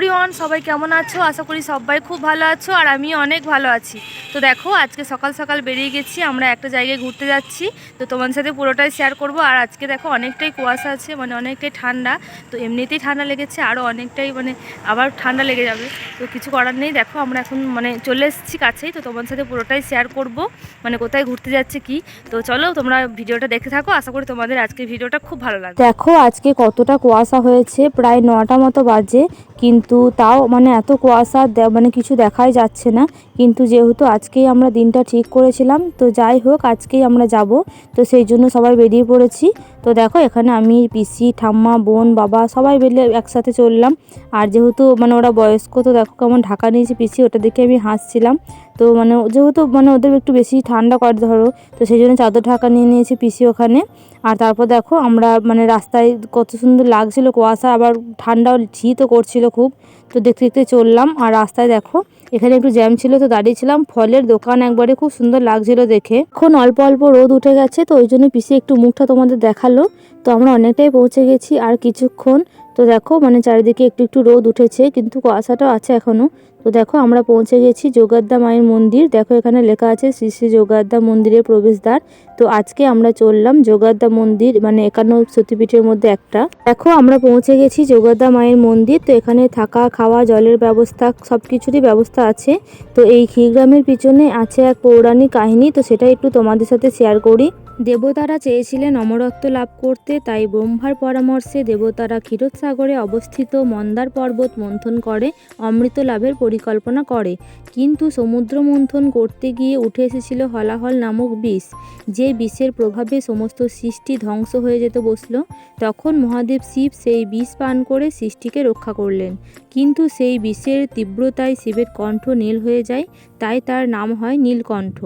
Everyone সবাই কেমন আছো? আশা করি সবাই খুব ভালো আছো আর আমি অনেক ভালো আছি। তো দেখো, আজকে সকাল সকাল বেরিয়ে গেছি, আমরা একটা জায়গায় ঘুরতে যাচ্ছি। তো তোমার সাথে পুরোটাই শেয়ার করব। আর আজকে দেখো, অনেকটাই কুয়াশা আছে মানে অনেকটাই ঠান্ডা। তো এমনিতেই ঠান্ডা লেগেছে আরও অনেকটাই মানে আবার ঠান্ডা লেগে যাবে। তো কিছু করার নেই। দেখো, আমরা এখন মানে চলে এসেছি কাছেই। তো তোমার সাথে পুরোটাই শেয়ার করব মানে কোথায় ঘুরতে যাচ্ছে, কি। তো চলো, তোমরা ভিডিওটা দেখতে থাকো। আশা করি তোমাদের আজকে ভিডিওটা খুব ভালো লাগবে। দেখো, আজকে কতটা কুয়াশা হয়েছে, প্রায় নটা মতো বাজে। কিন্তু তাও মানে এত কুয়াশা মানে কিছু দেখাই যাচ্ছে না। কিন্তু যেহেতু আজকেই আমরা দিনটা ঠিক করেছিলাম, তো যাই হোক আজকেই আমরা যাব। তো সেই জন্য সবাই বেরিয়ে পড়েছি। তো দেখো এখানে আমি, পিসি, ঠাম্মা, বোন, বাবা সবাই বেরিয়ে একসাথে চললাম। আর যেহেতু মানে ওরা বয়স্ক, তো দেখো কেমন ঢাকা নিয়েছে পিসি, ওটা দেখে আমি হাসছিলাম। তো মানে যেহেতু মানে ওদের একটু বেশি ঠান্ডা করে ধরো, তো সেই জন্য চাদর ঢাকা নিয়ে নিয়েছি পিসি ওখানে। আর তারপর দেখো আমরা মানে রাস্তায় কত সুন্দর লাগছিল, কুয়াশা আবার ঠান্ডাও শীতও করছিল খুব। তো দেখতে দেখতে চললাম আর রাস্তায় দেখো এখানে একটু জ্যাম ছিল তো দাঁড়িয়েছিলাম। ফলের দোকান একবারে খুব সুন্দর লাগছিল দেখে। এখন অল্প অল্প রোদ উঠে গেছে তো ওই জন্য পিসি একটু মুখটা তোমাদের দেখাল। তো আমরা অনেকটাই পৌঁছে গেছি আর কিছুক্ষণ তো দেখো মানে চারিদিকে একটু একটু রোদ উঠেছে, কিন্তু কুয়াশাটাও আছে এখনও তো দেখো, আমরা পৌঁছে গেছি যোগাদ্দা মায়ের মন্দির। দেখো, এখানে লেখা আছে শ্রী শ্রী যোগাদ্দা মন্দিরের প্রবেশদ্বার। তো আজকে আমরা চললাম যোগাদ্দা মন্দির মানে একান্ন সতীপীঠের মধ্যে একটা। দেখো, আমরা পৌঁছে গেছি যোগাদ্দা মায়ের মন্দির। তো এখানে থাকা, খাওয়া, জলের ব্যবস্থা সব কিছুরই ব্যবস্থা আছে। তো এই ক্ষীরগ্রামের পিছনে আছে এক পৌরাণিক কাহিনী, তো সেটা একটু তোমাদের সাথে শেয়ার করি। দেবতারা চেয়েছিলেন অমরত্ব লাভ করতে, তাই ব্রহ্মার পরামর্শে দেবতারা ক্ষীরোদসাগরে অবস্থিত মন্দার পর্বত মন্থন করে, অমৃত লাভের পরিকল্পনা করে। কিন্তু সমুদ্র মন্থন করতে গিয়ে উঠে এসেছিল হলাহল নামক বিষ। যে বিষের প্রভাবে সমস্ত সৃষ্টি ধ্বংস হয়ে যেতে বসল, তখন মহাদেব শিব সেই বিষ পান করে সৃষ্টিকে রক্ষা করলেন। কিন্তু সেই বিষের তীব্রতায় শিবের কণ্ঠ নীল হয়ে যায়, তাই তার নাম হয় নীলকণ্ঠ।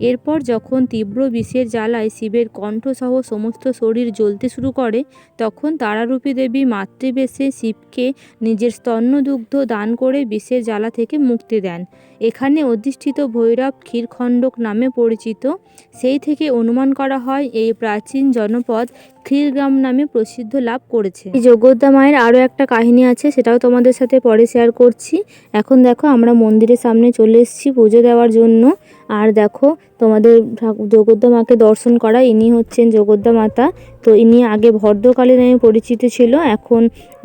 এরপর যখন তীব্র বিষের জ্বালায় শিবের কণ্ঠসহ সমস্ত শরীর জ্বলতে শুরু করে, তখন তারারূপী দেবী মাতৃবেশে শিবকে নিজের স্তন্যদুগ্ধ দান করে বিষের জ্বালা থেকে মুক্তি দেন। এখানে অধিষ্ঠিত ভৈরব ক্ষীরখণ্ডক নামে পরিচিত। সেই থেকে অনুমান করা হয় এই প্রাচীন জনপদ ক্ষীরগ্রাম নামে প্রসিদ্ধ লাভ করেছে। এই যোগ্যতা মায়ের আরও একটা কাহিনী আছে, সেটাও তোমাদের সাথে পরে শেয়ার করছি। এখন দেখো আমরা মন্দিরের সামনে চলে এসেছি পুজো দেওয়ার জন্য। আর দেখো তোমাদের যোগদ্দা মাকে দর্শন করা, ইনি হচ্ছেন যোগদ্দা মাতা। তো ইনি আগে ভদ্রকালী নামে পরিচিত ছিল, এখন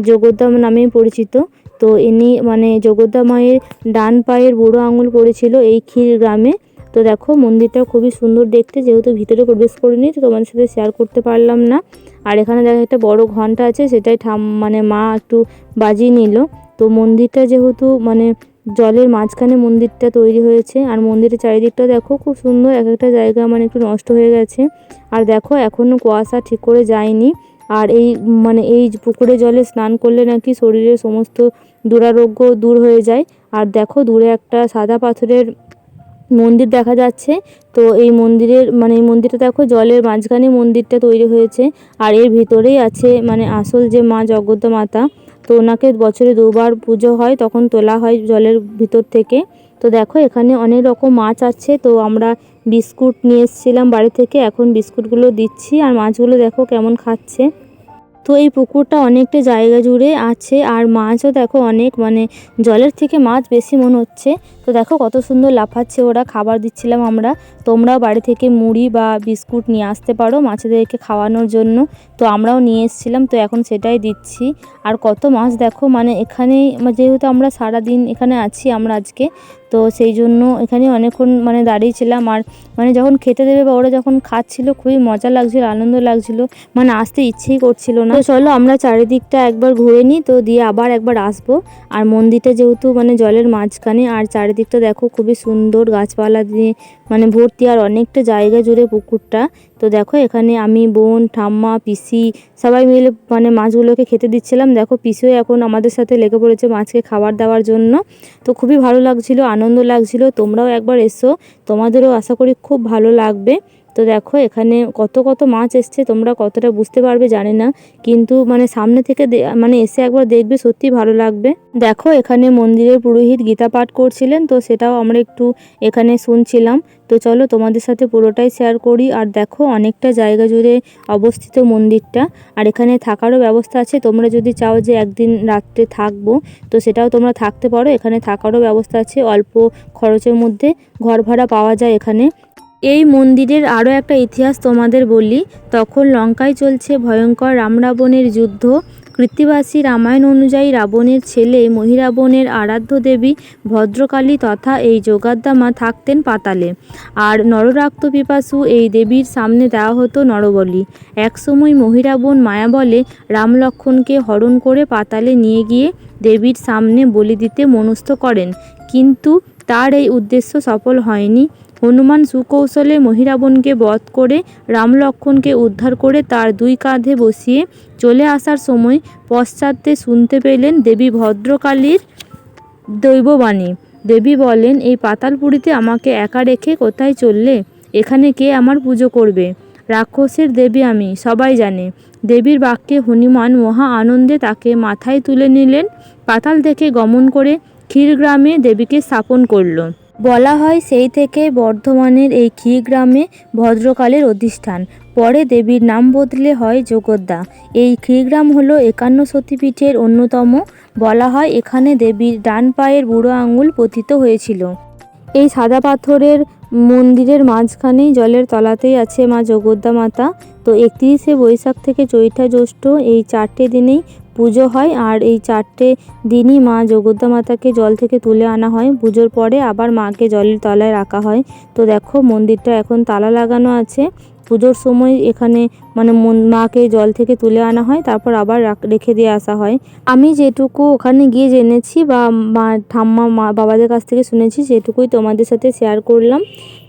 যোগদ্দা নামে পরিচিত। তো ইনি মানে যোগদ্দা মায়ের ডান পায়ের বুড়ো আঙুল পড়েছিল এই ক্ষীর গ্রামে। তো দেখো, মন্দিরটা খুবই সুন্দর দেখতে, যেহেতু ভিতরে প্রবেশ করিনি, তো তোমাদের সাথে শেয়ার করতে পারলাম না। আর এখানে দেখো, একটা বড় ঘণ্টা আছে, সেটাই ঠাম মানে মা একটু বাজিয়ে নিল। তো মন্দিরটা যেহেতু মানে জলের মাঝখানে মন্দিরটা তৈরি হয়েছে, আর মন্দিরের চারিদিকটা দেখো খুব সুন্দর, এক একটা জায়গা মানে একটু নষ্ট হয়ে গেছে। আর দেখো এখনও কুয়াশা ঠিক করে যায়নি। আর এই মানে এই পুকুরে জলে স্নান করলে নাকি শরীরের সমস্ত দুরারোগ্য দূর হয়ে যায়। আর দেখো দূরে একটা সাদা পাথরের মন্দির দেখা যাচ্ছে। তো এই মন্দিরের মানে এই মন্দিরটা দেখো জলের মাঝখানে মন্দিরটা তৈরি হয়েছে। আর এর ভিতরেই আছে মানে আসল যে মা জগদ্দা মাতা, তো ওনাকে বছরে দুবার পুজো হয়, তখন তোলা হয় জলের ভিতর থেকে। তো দেখো এখানে অনেক রকম মাছ আছে, তো আমরা বিস্কুট নিয়ে এসেছিলাম বাড়ি থেকে, এখন বিস্কুটগুলো দিচ্ছি। আর মাছগুলো দেখো কেমন খাচ্ছে। তো এই পুকুরটা অনেকটা জায়গা জুড়ে আছে আর মাছও দেখো অনেক মানে জলের থেকে মাছ বেশি মনে হচ্ছে। তো দেখো কত সুন্দর লাফাচ্ছে ওরা, খাবার দিচ্ছিলাম আমরা। তোমরাও বাড়ি থেকে মুড়ি বা বিস্কুট নিয়ে আসতে পারো মাছেদেরকে খাওয়ানোর জন্য। তো আমরাও নিয়ে এসেছিলাম, তো এখন সেটাই দিচ্ছি। আর কত মাছ দেখো মানে এখানে যেহেতু আমরা সারা দিন এখানে আছি আমরা আজকে তো সেই জন্য এখানে অনেকক্ষণ মানে দাঁড়িয়েছিলাম আর মানে যখন খেতে দেবে বা ওরা যখন খাচ্ছিল খুবই মজা লাগছিল, আনন্দ লাগছিল মানে আসতে ইচ্ছেই করছিল না। তো চলো আমরা চারিদিকটা একবার ঘুরে নিই, তো দিয়ে আবার একবার আসব। আর মন্দিরটা যেহেতু মানে জলের মাঝখানে, আর চারিদিকটা দেখো খুবই সুন্দর গাছপালা দিয়ে মানে ভর্তি আর অনেকটা জায়গা জুড়ে পুকুরটা। তো দেখো এখানে আমি, বোন, ঠাম্মা, পিসি সবাই মিলে মানে মাছগুলোকে খেতে দিচ্ছিলাম। দেখো পিসিও এখন আমাদের সাথে লেগে পড়েছে মাছকে খাবার দেওয়ার জন্য। তো খুবই ভালো লাগছিল আনন্দ লাগছিল তোমরাও একবার এসো। তোমাদেরও আশা করি খুব ভালো লাগবে। তো দেখো, এখানে কত কত মাছ এসছে, তোমরা কতটা বুঝতে পারবে জানি না, কিন্তু মানে সামনে থেকে মানে এসে একবার দেখবে সত্যি ভালো লাগবে। দেখো, এখানে মন্দিরের পুরোহিত গীতা পাঠ করছিলেন, তো সেটাও আমরা একটু এখানে শুনছিলাম। তো চলো, তোমাদের সাথে পুরোটাই শেয়ার করি। আর দেখো, অনেকটা জায়গা জুড়ে অবস্থিত মন্দিরটা। আর এখানে থাকারও ব্যবস্থা আছে। তোমরা যদি চাও যে একদিন রাত্রে থাকব, তো সেটাও তোমরা থাকতে পারো। এখানে থাকারও ব্যবস্থা আছে। অল্প খরচের মধ্যে ঘর ভাড়া পাওয়া যায় এখানে। এই মন্দিরের আরও একটা ইতিহাস তোমাদের বলি। তখন লঙ্কায় চলছে ভয়ঙ্কর রামরাবণের যুদ্ধ। কৃত্তিবাসী রামায়ণ অনুযায়ী রাবণের ছেলে মহিরাবণের আরাধ্য দেবী ভদ্রকালী তথা এই যোগাদ্দা মা থাকতেন পাতালে। আর নররাক্ত পিপাসু এই দেবীর সামনে দেওয়া হতো নরবলি। একসময় মহিরাবণ মায়া বলে রাম লক্ষ্মণকে হরণ করে পাতালে নিয়ে গিয়ে দেবীর সামনে বলি দিতে মনস্থ করেন। কিন্তু তার এই উদ্দেশ্য সফল হয়নি। হনুমান সুকৌশলে মহিরাবণকে বধ করে রাম লক্ষ্মণকে উদ্ধার করে তার দুই কাঁধে বসিয়ে চলে আসার সময় পশ্চাতে শুনতে পেলেন দেবী ভদ্রকালীর দৈববাণী। দেবী বলেন, এই পাতালপুরীতে আমাকে একা রেখে কোথায় চললে? এখানে কে আমার পুজো করবে? রাক্ষসের দেবী আমি, সবাই জানে। দেবীর বাক্যে হনুমান মহা আনন্দে তাকে মাথায় তুলে নিলেন। পাতাল থেকে গমন করে ক্ষীরগ্রামে দেবীকে স্থাপন করল। বলা হয় সেই থেকে বর্ধমানের এই ক্ষীরগ্রামে ভদ্রকালের অধিষ্ঠান। পরে দেবীর নাম বদলে হয় যোগদ্দা। এই ক্ষীরগ্রাম হলো একান্ন সতীপীঠের অন্যতম। বলা হয় এখানে দেবীর ডান পায়ের বুড়ো আঙুল পতিত হয়েছিল। এই সাদা পাথরের মন্দিরের মাঝখানেই জলের তলাতেই আছে মা জগদ্দা মাতা। তো একত্রিশে বৈশাখ থেকে চৈঠা জ্যৈষ্ঠ এই চারটে দিনেই পুজো হয় আর এই চারটে দিনই মা জগদ্দা মাতাকে জল থেকে তুলে আনা হয়। পুজোর পরে আবার মাকে জলের তলায় রাখা হয়। তো দেখো মন্দিরটা এখন তালা লাগানো আছে। পুজোর সময় এখানে মানে মাকে জল থেকে তুলে আনা হয়, তারপর আবার রেখে দিয়ে আসা হয়। আমি যেটুকু ওখানে গিয়ে জেনেছি বা মা, ঠাম্মা, মা, বাবাদের কাছ থেকে শুনেছি, সেটুকুই তোমাদের সাথে শেয়ার করলাম।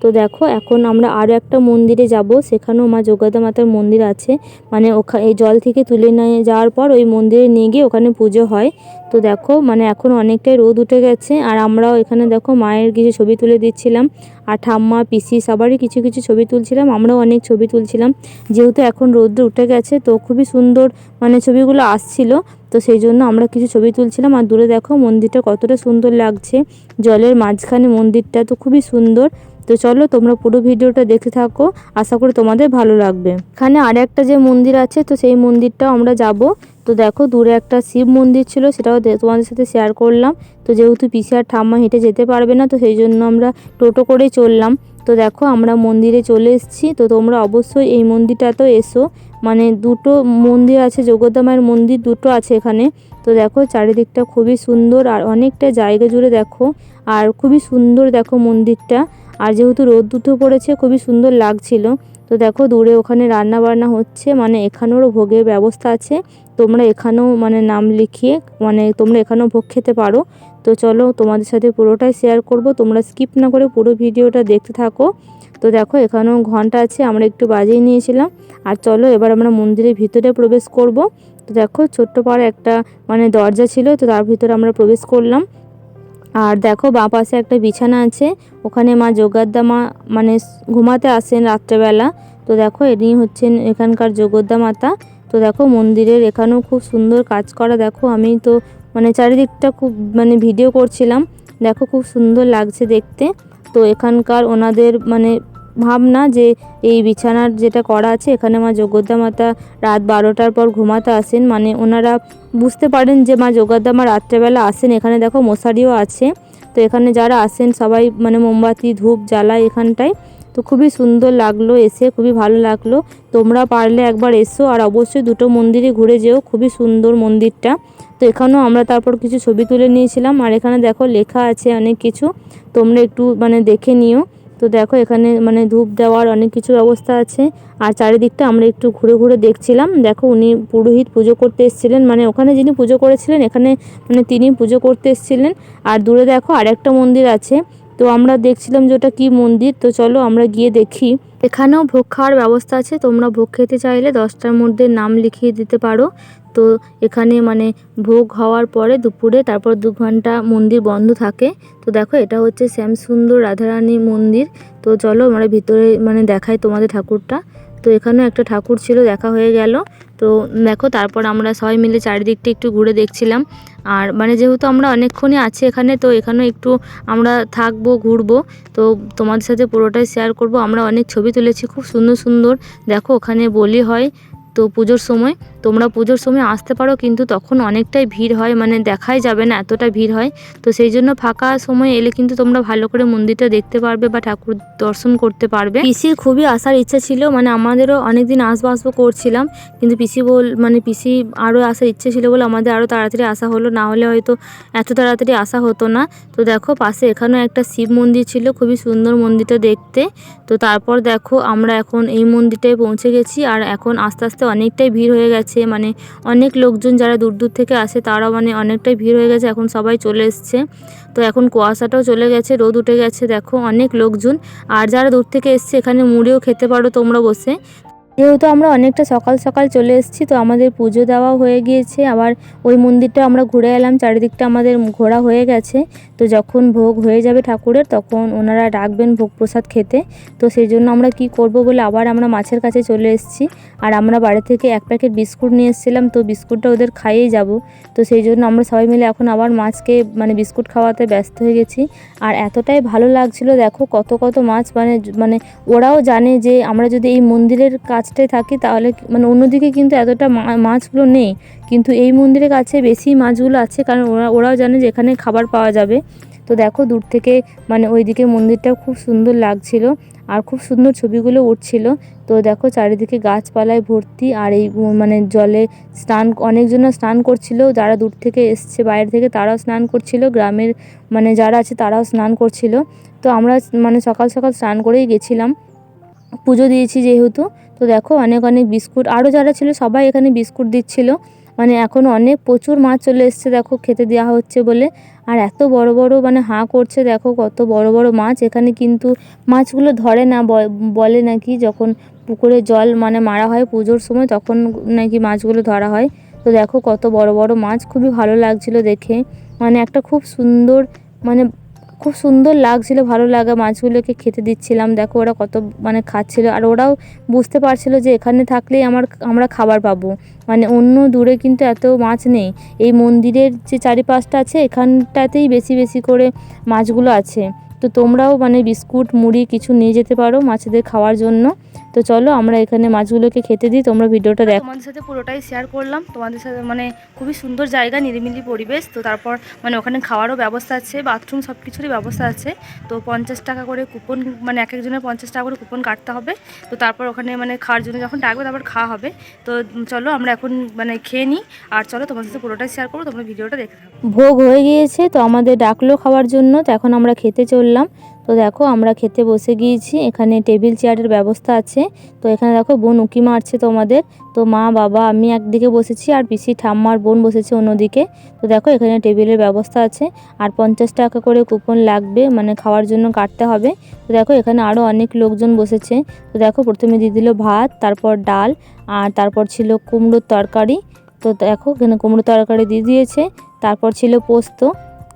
তো দেখো, এখন আমরা আরও একটা মন্দিরে যাব, সেখানেও মা যোগাদা মাতার মন্দির আছে। মানে ওখানে এই জল থেকে তুলে নিয়ে যাওয়ার পর ওই মন্দিরে নিয়ে গিয়ে ওখানে পুজো হয়। তো দেখো মানে এখন অনেকটাই রোদ উঠে গেছে, আর আমরাও এখানে দেখো মায়ের কিছু ছবি তুলে দিচ্ছিলাম, আর ঠাম্মা, পিসি সবারই কিছু কিছু ছবি তুলছিলাম, আমরাও অনেক ছবি তুলছিলাম। যেহেতু এখন রোদ্র উঠে গেছে, তো খুবই সুন্দর মানে ছবিগুলো আসছিল, তো সেই জন্য আমরা কিছু ছবি তুলছিলাম। আর দূরে দেখো মন্দিরটা কতটা সুন্দর লাগছে, জলের মাঝখানে মন্দিরটা তো খুবই সুন্দর। তো চলো তোমরা পুরো ভিডিওটা দেখে থাকো, আশা করি তোমাদের ভালো লাগবে। এখানে আর একটা যে মন্দির আছে, তো সেই মন্দিরটাও আমরা যাব। তো দেখো দূরে একটা শিব মন্দির ছিল, সেটাও তোমাদের সাথে শেয়ার করলাম। তো যেহেতু পিসি আর ঠাম্মা হেঁটে যেতে পারবে না, তো সেই জন্য আমরা টোটো করেই চললাম। তো দেখো আমরা মন্দিরে চলে এসেছি। তো তোমরা অবশ্যই এই মন্দিরটাতেও এসো। মানে দুটো মন্দির আছে, যোগদা মায়ের মন্দির দুটো আছে এখানে। তো দেখো চারিদিকটা খুবই সুন্দর আর অনেকটা জায়গা জুড়ে দেখো। আর খুবই সুন্দর দেখো মন্দিরটা। আর যেহেতু রোদ দুটো পড়েছে, খুবই সুন্দর লাগছিল। তো দেখো দূরে ওখানে রান্না বান্না হচ্ছে মানে এখানেরও ভোগের ব্যবস্থা আছে। তোমরা এখানেও মানে নাম লিখিয়ে মানে তোমরা এখানেও ভোগ খেতে পারো। তো চলো তোমাদের সাথে পুরোটাই শেয়ার করব, তোমরা স্কিপ না করে পুরো ভিডিওটা দেখতে থাকো। তো দেখো এখানেও ঘণ্টা আছে, আমরা একটু বাজিয়ে নিয়েছিলাম। আর চলো এবার আমরা মন্দিরের ভিতরে প্রবেশ করব। তো দেখো ছোট্ট পাড়ে একটা মানে দরজা ছিল, তো তার ভিতরে আমরা প্রবেশ করলাম। আর দেখো বাঁ পাশে একটা বিছানা আছে, ওখানে মা যোগাদ্দা মা মানে ঘুমাতে আসেন রাত্রেবেলা। তো দেখো ইনি হচ্ছেন এখানকার যোগদ্দা মাতা। তো দেখো মন্দিরের এখানেও খুব সুন্দর কাজ করা। দেখো আমি তো মানে চারিদিকটা খুব মানে ভিডিও করছিলাম। দেখো খুব সুন্দর লাগছে দেখতে। তো এখানকার ওনাদের মানে ভাবনা যে এই বিছানার যেটা করা আছে, এখানে মা যোগদ্দা মাতা রাত বারোটার পর ঘুমাতে আসেন। মানে ওনারা বুঝতে পারেন যে মা যোগাদ্দা মা রাত্রেবেলা আসেন। এখানে দেখো মশারিও আছে। তো এখানে যারা আসেন সবাই মানে মোমবাতি, ধূপ জ্বালায় এখানটায়। তো খুবই সুন্দর লাগল এসে, খুবই ভালো লাগল। তোমরা পারলে একবার এসো আর অবশ্যই দুটো মন্দিরে ঘুরে যেও, খুবই সুন্দর মন্দিরটা। তো এখানেও আমরা তারপর কিছু ছবি তুলে নিয়েছিলাম। আর এখানে দেখো লেখা আছে অনেক কিছু। তোমরা একটু মানে দেখে নিও। তো দেখো এখানে মানে ধূপ দেওয়ার অনেক কিছু ব্যবস্থা আছে। আর চারিদিকটা আমরা একটু ঘুরে ঘুরে দেখছিলাম। দেখো উনি পুরোহিত পুজো করতে এসেছিলেন। মানে ওখানে যিনি পুজো করেছিলেন, এখানে মানে তিনি পুজো করতে এসেছিলেন। আর দূরে দেখো আরেকটা মন্দির আছে। তো আমরা দেখছিলাম যে ওটা কী মন্দির। তো চলো আমরা গিয়ে দেখি। এখানেও ভোগ খাওয়ার ব্যবস্থা আছে। তোমরা ভোগ খেতে চাইলে দশটার মধ্যে নাম লিখিয়ে দিতে পারো। তো এখানে মানে ভোগ হওয়ার পরে দুপুরে তারপর দু ঘণ্টা মন্দির বন্ধ থাকে। তো দেখো এটা হচ্ছে শ্যামসুন্দর রাধারানী মন্দির। তো চলো আমরা ভিতরে মানে দেখাই তোমাদের ঠাকুরটা। তো এখানেও একটা ঠাকুর ছিল, দেখা হয়ে গেল। তো দেখো তারপর আমরা সবাই মিলে চারিদিকটা একটু ঘুরে দেখছিলাম। আর মানে যেহেতু আমরা অনেকক্ষণই আছি এখানে, তো এখানেও একটু আমরা থাকব, ঘুরবো। তো তোমাদের সাথে পুরোটাই শেয়ার করব। আমরা অনেক ছবি তুলেছি, খুব সুন্দর সুন্দর। দেখো ওখানে বলি হয় তো পুজোর সময়। তোমরা পুজোর সময় আসতে পারো, কিন্তু তখন অনেকটাই ভিড় হয় মানে দেখাই যাবে না, এতটা ভিড় হয়। তো সেই জন্য ফাঁকা সময় এলে কিন্তু তোমরা ভালো করে মন্দিরটা দেখতে পারবে বা ঠাকুর দর্শন করতে পারবে। পিসির খুবই আসার ইচ্ছা ছিল মানে আমাদেরও অনেকদিন আসব আসব করছিলাম, কিন্তু পিসি বল মানে পিসি আরও আসার ইচ্ছে ছিল বলে আমাদের আরও তাড়াতাড়ি আসা হলো, না হলে হয়তো এত তাড়াতাড়ি আসা হতো না। তো দেখো, পাশে এখানেও একটা শিব মন্দির ছিল, খুবই সুন্দর মন্দিরটা দেখতে। তো তারপর দেখো, আমরা এখন এই মন্দিরটায় পৌঁছে গেছি, আর এখন আস্তে আস্তে অনেকটাই ভিড় হয়ে গেছে। মানে অনেক লোকজন যারা দূর দূর থেকে আসে তারাও মানে অনেকটাই ভিড় হয়ে গেছে, এখন সবাই চলে এসছে। তো এখন কুয়াশাটাও চলে গেছে, রোদ উঠে গেছে, দেখো অনেক লোকজন। আর যারা দূর থেকে এসছে, এখানে মুড়িও খেতে পারো তোমরা বসে। যেহেতু আমরা অনেকটা সকাল সকাল চলে এসেছি, তো আমাদের পুজো দেওয়া হয়ে গিয়েছে। আবার ওই মন্দিরটা আমরা ঘুরে এলাম, চারিদিকটা আমাদের ঘোরা হয়ে গেছে। তো যখন ভোগ হয়ে যাবে ঠাকুরের, তখন ওনারা ডাকবেন ভোগ প্রসাদ খেতে। তো সেই জন্য আমরা কি করব বলে আবার আমরা মাছের কাছে চলে এসেছি। আর আমরা বাড়ি থেকে এক প্যাকেট বিস্কুট নিয়ে এসেছিলাম, তো বিস্কুটটা ওদের খাইয়েই যাব। তো সেই জন্য আমরা সবাই মিলে এখন আবার মাছকে মানে বিস্কুট খাওয়াতে ব্যস্ত হয়ে গেছি। আর এতটাই ভালো লাগছিল, দেখো কত কত মাছ মানে মানে ওরাও জানে যে আমরা যদি এই মন্দিরের কাছটায় থাকি, তাহলে মানে অন্যদিকে কিন্তু এতটা মাছগুলো নেই। কিন্তু এই মন্দিরের কাছে বেশি মাছগুলো আছে, কারণ ওরা ওরাও জানে যে এখানে খাবার পাওয়া যাবে। তো দেখো দূর থেকে মানে ওইদিকে মন্দিরটাও খুব সুন্দর লাগছিল, আর খুব সুন্দর ছবিগুলো উঠছিল। তো দেখো চারিদিকে গাছপালায় ভর্তি, আর এই মানে জলে স্নান, অনেকজন স্নান করছিল। যারা দূর থেকে এসছে, বাইরে থেকে তারাও স্নান করছিল। গ্রামের মানে যারা আছে তারাও স্নান করছিল। তো আমরা মানে সকাল সকাল স্নান করেই গেছিলাম। পুজো দিয়েছি যেহেতু তো দেখো অনেক অনেক বিস্কুট। আরও যারা ছিল সবাই এখানে বিস্কুট দিচ্ছিল। মানে এখন অনেক প্রচুর মাছ চলে এসছে, দেখো খেতে দেওয়া হচ্ছে বলে। আর এত বড় বড় মানে হাঁ করছে, দেখো কত বড় বড় মাছ। এখানে কিন্তু মাছগুলো ধরে না বলে নাকি যখন পুকুরে জল মানে মারা হয় পুজোর সময় তখন নাকি মাছগুলো ধরা হয়। তো দেখো কত বড় বড় মাছ। খুবই ভালো লাগছিল দেখে। মানে একটা খুব সুন্দর মানে খুব সুন্দর লাগছিল, ভালো লাগা মাছগুলোকে খেতে দিচ্ছিলাম। দেখো ওরা কত মানে খাচ্ছিল আর ওরাও বুঝতে পারছিল যে এখানে থাকলেই আমার, আমরা খাবার পাবো। মানে অন্য দূরে কিন্তু এত মাছ নেই। এই মন্দিরের যে চারিপাশটা আছে, এখানটাতেই বেশি বেশি করে মাছগুলো আছে। তো তোমরাও মানে বিস্কুট, মুড়ি কিছু নিয়ে যেতে পারো মাছেদের খাওয়ার জন্য। তো চলো আমরা এখানে মাছগুলোকে খেতে দিই তোমরা ভিডিওটা দেখো। তোমাদের সাথে পুরোটাই শেয়ার করলাম। তোমাদের সাথে মানে খুবই সুন্দর জায়গা নিরিমিলি পরিবেশ। তো তারপর মানে ওখানে খাওয়ারও ব্যবস্থা আছে বাথরুম সব কিছুরই ব্যবস্থা আছে। তো পঞ্চাশ টাকা করে কুপন মানে এক একজনের পঞ্চাশ টাকা করে কুপন কাটতে হবে। তো তারপর ওখানে মানে খাওয়ার জন্য যখন ডাকবে তারপর খাওয়া হবে। তো চলো আমরা এখন মানে খেয়ে নিই। আর চলো তোমাদের সাথে পুরোটাই শেয়ার করব তোমরা ভিডিওটা দেখে থাকো। ভোগ হয়ে গিয়েছে তো আমাদের ডাকলো খাওয়ার জন্য তো এখন আমরা খেতে চললাম। তো দেখো আমরা খেতে বসে গিয়েছি, এখানে টেবিল চেয়ারের ব্যবস্থা আছে। তো এখানে দেখো বোন উঁকি মারছে তোমাদের। তো মা, বাবা, আমি একদিকে বসেছি আর পিসি, ঠাম্মার বোন বসেছে অন্যদিকে। তো দেখো এখানে টেবিলের ব্যবস্থা আছে আর পঞ্চাশ টাকা করে কুপন লাগবে মানে খাওয়ার জন্য কাটতে হবে। তো দেখো এখানে আরও অনেক লোকজন বসেছে। তো দেখো প্রথমে দিয়ে দিল ভাত, তারপর ডাল আর তারপর ছিল কুমড়োর তরকারি। তো দেখো এখানে কুমড়ো তরকারি দিয়ে দিয়েছে, তারপর ছিল পোস্ত।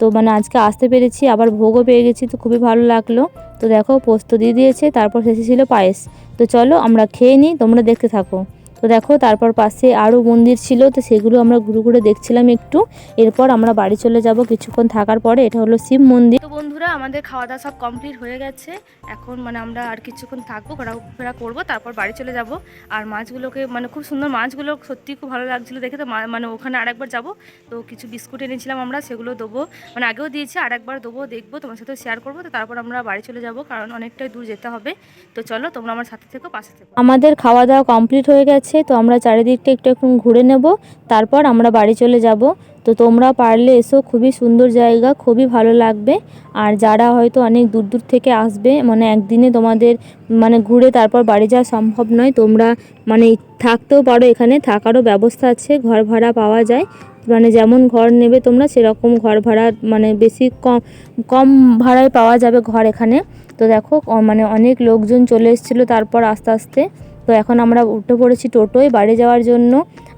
তো মানে আজকে আসতে পেরেছি, আবার ভোগও পেয়ে গেছি, তো খুবই ভালো লাগল। তো দেখো, পোস্ত দিয়ে দিয়েছে, তারপর শেষে ছিল পায়েস। তো চলো আমরা খেয়ে নিই, তোমরা দেখতে থাকো। তো দেখো তারপর পাশে আরও মন্দির ছিল তো সেগুলো আমরা ঘুরে ঘুরে দেখছিলাম একটু। এরপর আমরা বাড়ি চলে যাব কিছুক্ষণ থাকার পরে এটা হলো শিব মন্দির। তো বন্ধুরা আমাদের খাওয়া দাওয়া সব কমপ্লিট হয়ে গেছে। এখন মানে আমরা আর কিছুক্ষণ থাকব ঘোরাফেরা করব তারপর বাড়ি চলে যাব। আর মাছগুলোকে মানে খুব সুন্দর মাছগুলো সত্যি খুব ভালো লাগছিল দেখে তো মা- মানে ওখানে আরেকবার যাব। তো কিছু বিস্কুট এনেছিলাম আমরা সেগুলো দেবো। মানে আগেও দিয়েছি আরেকবার দেবো দেখব তোমার সাথে শেয়ার করব। তো তারপর আমরা বাড়ি চলে যাব কারণ অনেকটাই দূর যেতে হবে। তো চলো তোমরা আমার সাথে থেকো পাশে থেকো। আমাদের খাওয়া দাওয়া কমপ্লিট হয়ে গেছে। তো আমরা চারিদিকটা একটু একটু ঘুরে নেব, তারপর আমরা বাড়ি চলে যাব। তো তোমরা পারলে এসো, খুবই সুন্দর জায়গা, খুবই ভালো লাগবে। আর যারা হয়তো অনেক দূর দূর থেকে আসবে মানে একদিনে তোমাদের মানে ঘুরে তারপর বাড়ি যাওয়া সম্ভব নয়, তোমরা মানে থাকতেও পারো এখানে, থাকারও ব্যবস্থা আছে, ঘর ভাড়া পাওয়া যায়। মানে যেমন ঘর নেবে তোমরা, সেরকম ঘর ভাড়া মানে বেশি কম কম ভাড়ায় পাওয়া যাবে ঘর এখানে। তো দেখো মানে অনেক লোকজন চলে এসেছিল তারপর আস্তে আস্তে। তো এখন আমরা উঠে পড়েছি টোটোয় বাড়ি যাওয়ার জন্য।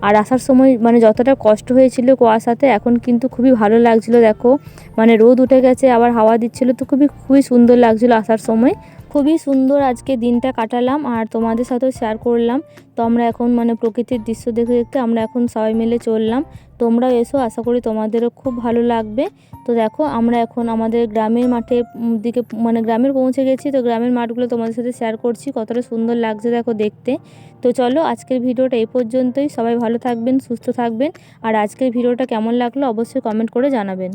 আর আসার সময় মানে যতটা কষ্ট হয়েছিল কুয়াশাতে, এখন কিন্তু খুবই ভালো লাগছিল, দেখো। মানে রোদ উঠে গেছে, আবার হাওয়া দিচ্ছিল, তো খুবই খুবই সুন্দর লাগছিল আসার সময়। খুবই সুন্দর আজকে দিনটা কাটালাম, আর তোমাদের সাথেও শেয়ার করলাম। তো আমরা এখন মানে প্রকৃতির দৃশ্য দেখতে দেখতে আমরা এখন সবাই মিলে চললাম। তোমরাও এসো, আশা করি তোমাদেরও খুব ভালো লাগবে। তো দেখো, আমরা এখন আমাদের গ্রামের মাঠে দিকে মানে গ্রামের পৌঁছে গেছি। তো গ্রামের মাঠগুলো তোমাদের সাথে শেয়ার করছি, কতটা সুন্দর লাগছে দেখো দেখতে। তো চলো, আজকের ভিডিওটা এই পর্যন্তই। সবাই ভালো থাকবেন, সুস্থ থাকবেন। আর আজকের ভিডিওটা কেমন লাগল অবশ্যই কমেন্ট করে জানাবেন।